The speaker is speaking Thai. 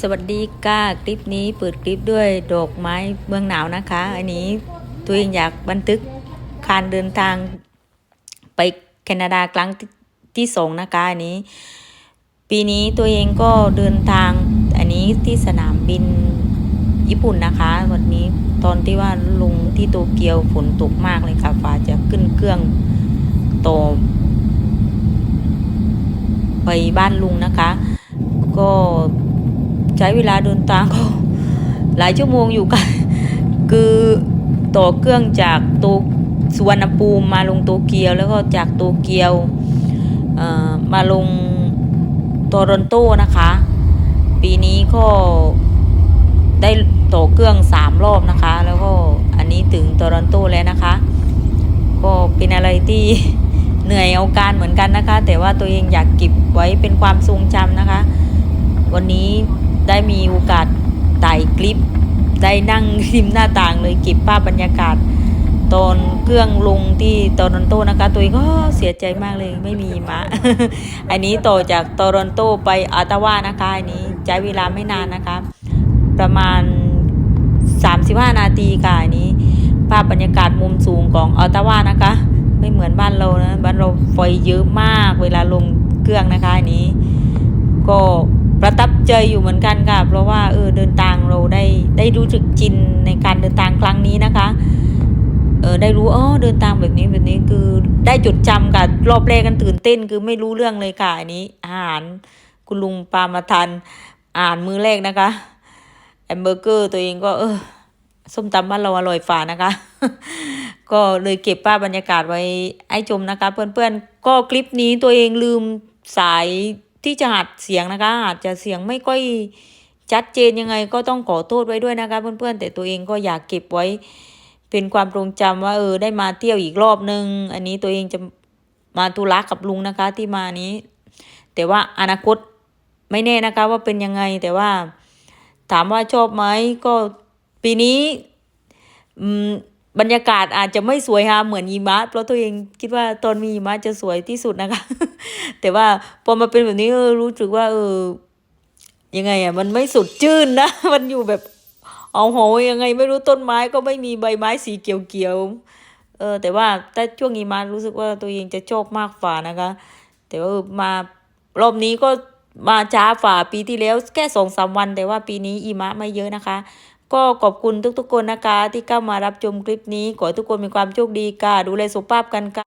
สวัสดีค่ะคลิปนี้เปิดคลิปด้วยดอกไม้เมืองหนาวนะคะ อันนี้ตัวเองอยากบันทึกการเดินทางไปแคนาดาครั้งที่สองนะคะอันนี้ ปีนี้ตัวเองก็เดินทางอันนี้ที่สนามบินญี่ปุ่นนะคะ วันนี้ตอนที่ว่าลงที่โตเกียวฝนตกมากเลยค่ะฟ้าจะขึ้นเครื่องต่อไปบ้านลุงนะคะ ก็ ใช้เวลาเดินทางก็หลายชั่วโมงอยู่กัน คือต่อเครื่องจากโตสุวรรณภูมิมาลงโตเกียว แล้วก็จากโตเกียวมาลงโตรอนโตนะคะ ปีนี้ก็ได้ต่อเครื่องสามรอบนะคะ แล้วก็อันนี้ถึงโตรอนโตแล้วนะคะ ก็เป็นอะไรที่เหนื่อยเอาการเหมือนกันนะคะ แต่ว่าตัวเองอยากเก็บไว้เป็นความทรงจำนะคะ วันนี้ ได้มีโอกาสถ่ายคลิป ได้นั่งริมหน้าต่างเลยเก็บภาพบรรยากาศ ตอนเครื่องลงที่โตรอนโตนะคะตัวเองก็เสียใจมากเลยไม่มีมะอันนี้ต่อจากโตรอนโตไปออตตาวานะคะอันนี้ใช้เวลาไม่นานนะคะ ประมาณ 35 นาทีค่ะอันนี้ ภาพบรรยากาศมุมสูงของออตตาวานะคะ ไม่เหมือนบ้านเรานะบ้านเราไฟเยอะมากเวลาลงเครื่องนะคะอันนี้ ก็ประทับ ใจออยู่เหมือนกันค่ะ เพราะว่าเออเดินทางเราได้ได้รู้สึกจินในการเดินทางครั้งนี้นะคะเออได้รู้เออเดินทางแบบนี้แบบนี้คือได้จดจำกับรอบแรกกันตื่นเต้นคือไม่รู้เรื่องเลยค่ะอันนี้อาหารคุณลุงปามาทันอ่านมือแรกนะคะแอมเบอร์เกอร์ตัวเองก็ เออส้มตำบ้านเราอร่อยฝ่านะคะ ก็เลยเก็บภาพบรรยากาศไว้ให้ชมนะคะ เพื่อนๆ ก็คลิปนี้ตัวเองลืมสาย ที่จะหัดเสียงนะคะอาจจะเสียงไม่ค่อยชัดเจนยังไงก็ต้องขอโทษไว้ด้วยนะคะเพื่อนๆ แต่ตัวเองก็อยากเก็บไว้ เป็นความทรงจำว่าเออได้มาเที่ยวอีกรอบนึง อันนี้ตัวเองจะมาตุระกับลุงนะคะที่มานี้ แต่ว่าอนาคตไม่แน่นะคะว่าเป็นยังไงแต่ว่าถามว่าชอบไหมก็ปีนี้อืม บรรยากาศอาจจะไม่สวยฮะเหมือนหิมะ เพราะตัวเองคิดว่าตอนมีหิมะจะสวยที่สุดนะคะ แต่ว่าพอมาเป็นแบบนี้รู้สึกว่า เออ ยังไงอะ มันไม่สดชื่นนะ มันอยู่แบบเอาโหยังไงไม่รู้ต้นไม้ก็ไม่มีใบไม้สีเขียวๆเออ แต่ว่าแต่ช่วงหิมะรู้สึกว่าตัวเองจะชอบมากฝ่านะคะ แต่ว่ามารอบนี้ก็มาช้าฝ่าปีที่แล้วแค่สองสามวัน แต่ว่าปีนี้หิมะไม่เยอะนะคะ ก็ขอบคุณทุกๆคนนะคะที่เข้ามารับชมคลิปนี้ ขอให้ทุกคนมีความโชคดีค่ะ ดูแลสุขภาพกันค่ะ